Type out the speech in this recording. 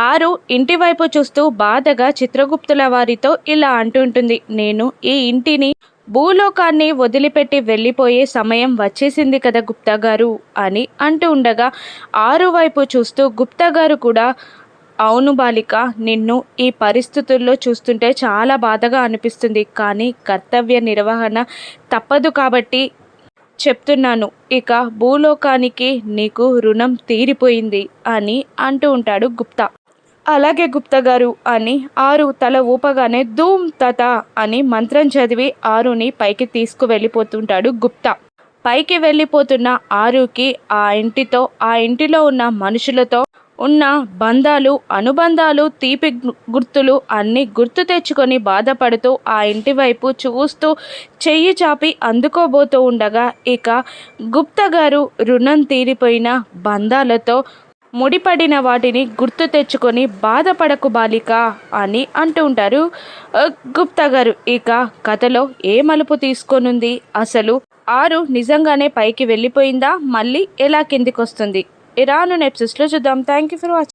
ఆరు ఇంటి వైపు చూస్తూ బాధగా చిత్రగుప్తుల వారితో ఇలా అంటుంటుంది నేను ఈ ఇంటిని భూలోకాన్ని వదిలిపెట్టి వెళ్ళిపోయే సమయం వచ్చేసింది కదా గుప్తా గారు అని అంటూ ఉండగా ఆరు వైపు చూస్తూ గుప్తా గారు కూడా అవును బాలిక నిన్ను ఈ పరిస్థితుల్లో చూస్తుంటే చాలా బాధగా అనిపిస్తుంది. కానీ కర్తవ్య నిర్వహణ తప్పదు కాబట్టి చెప్తున్నాను. ఇక భూలోకానికి నీకు రుణం తీరిపోయింది అని అంటూ ఉంటాడు గుప్తా. అలాగే గుప్తా గారు అని ఆరు తల ఊపగానే ధూమ్ తత అని మంత్రం చదివి ఆరుని పైకి తీసుకువెళ్ళిపోతుంటాడు గుప్తా. పైకి వెళ్ళిపోతున్న ఆరుకి ఆ ఇంటితో ఆ ఇంటిలో ఉన్న మనుషులతో ఉన్న బంధాలు అనుబంధాలు తీపి గుర్తులు అన్నీ గుర్తు తెచ్చుకొని బాధపడుతూ ఆ ఇంటి వైపు చూస్తూ చెయ్యి చాపి అందుకోబోతూ ఉండగా ఇక గుప్తా గారు రుణం తీరిపోయిన బంధాలతో ముడిపడిన వాటిని గుర్తు తెచ్చుకొని బాధపడకు బాలిక అని అంటూ ఉంటారు. గుప్తా గారు ఇక కథలో ఏ మలుపు తీసుకొనుంది? అసలు ఆరు నిజంగానే పైకి వెళ్ళిపోయిందా? మళ్ళీ ఎలా కిందికి వస్తుంది ఇరాను నెప్సిస్లో చూద్దాం. Thank you for watching